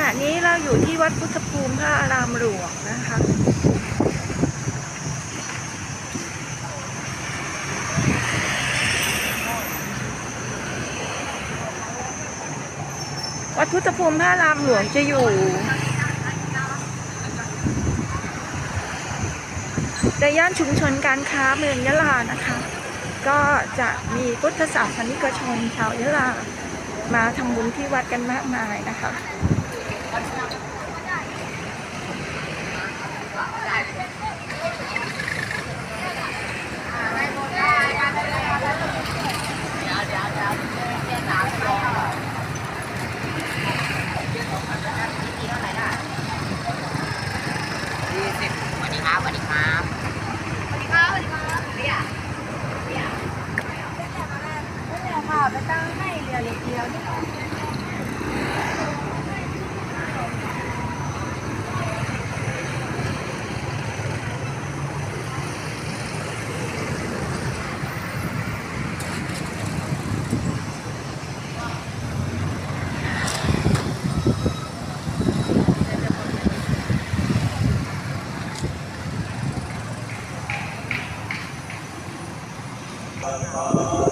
ณะนี้เราอยู่ที่วัดพุทธภูมิพระอารามหลวงนะคะ วัดพุทธภูมิพระอารามหลวงจะอยู่ ในย่านชุมชนการค้าเมืองยะลานะคะ ก็จะมีพุทธศาสนิกชนชาวยะลามาทำบุญที่วัดกันมากมายนะคะ ยี่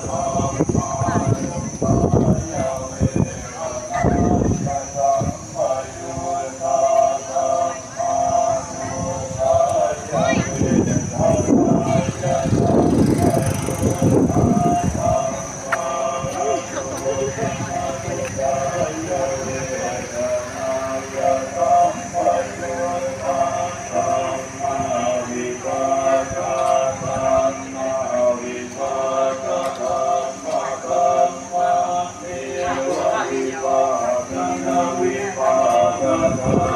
Oh. Oh.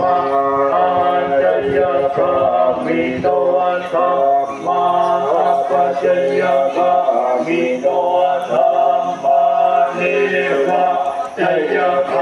มาอาจยกามิโตธรรมาอัปปจยกามิโตธรรมาเนวะจยกา